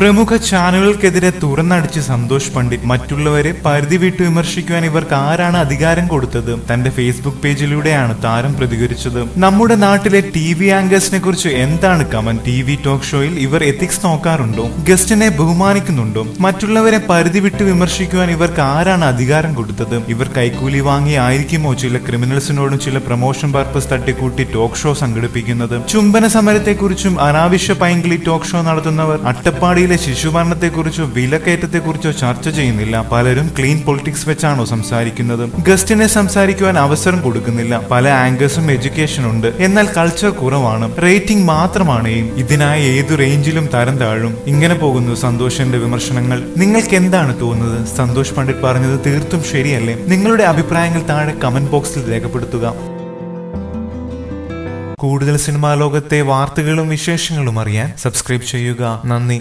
പ്രമുഖ ചാനലുകൾക്കെതിരെ തുറന്നടിച്ച് സന്തോഷ് പണ്ഡിറ്റ്. മറ്റുള്ളവരെ പരിധി വിട്ട് വിമർശിക്കുവാൻ ഇവർക്ക് ആരാണ് അധികാരം കൊടുത്തത്? തന്റെ ഫേസ്ബുക്ക് പേജിലൂടെയാണ് താരം പ്രതികരിച്ചത്. നമ്മുടെ നാട്ടിലെ ടി വി ആങ്കേഴ്സിനെ കുറിച്ച് എന്താണ് കമൻ ടി വി ടോക്ക് ഷോയിൽ ഇവർ എത്തിക്സ് നോക്കാറുണ്ടോ? ഗസ്റ്റിനെ ബഹുമാനിക്കുന്നുണ്ടോ? മറ്റുള്ളവരെ പരിധി വിട്ട് വിമർശിക്കുവാൻ ഇവർക്ക് ആരാണ് അധികാരം കൊടുത്തത്? ഇവർ കൈക്കൂലി വാങ്ങി ആയിരിക്കുമോ ചില ക്രിമിനൽസിനോടും ചില പ്രൊമോഷൻ പർപ്പസ് തട്ടിക്കൂട്ടി ടോക്ക് ഷോ സംഘടിപ്പിക്കുന്നത്? ചുംബന സമരത്തെക്കുറിച്ചും അനാവശ്യ പൈങ്കിളി ടോക്ക് ഷോ നടത്തുന്നവർ അട്ടപ്പാടിയിലെ ശിശുമരണത്തെക്കുറിച്ചോ വിലക്കയറ്റത്തെക്കുറിച്ചോ ചർച്ച ചെയ്യുന്നില്ല. പലരും ക്ലീൻ പൊളിറ്റിക്സ് വെച്ചാണോ സംസാരിക്കുന്നത്. ഗസ്റ്റിനെ സംസാരിക്കുവാൻ അവസരം കൊടുക്കുന്നില്ല. പല ആങ്കേഴ്സും എഡ്യൂക്കേഷൻ ഉണ്ട്. എന്നാൽ കൾച്ചർ കുറവാണ്. റേറ്റിംഗ് മാത്രമാണ് എയിം. ഇതിനായി ഏതു റേഞ്ചിലും തരം താഴും. ഇങ്ങനെ പോകുന്നു സന്തോഷന്റെ വിമർശനങ്ങൾ. നിങ്ങൾക്ക് എന്താണ് തോന്നുന്നത്? സന്തോഷ് പണ്ഡിറ്റ് പറഞ്ഞത് തീർത്തും ശരിയല്ലേ? നിങ്ങളുടെ അഭിപ്രായങ്ങൾ താഴെ കമന്റ് ബോക്സിൽ രേഖപ്പെടുത്തുക. കൂടുതൽ സിനിമാ ലോകത്തെ വാർത്തകളും വിശേഷങ്ങളും അറിയാൻ സബ്സ്ക്രൈബ് ചെയ്യുക. നന്ദി.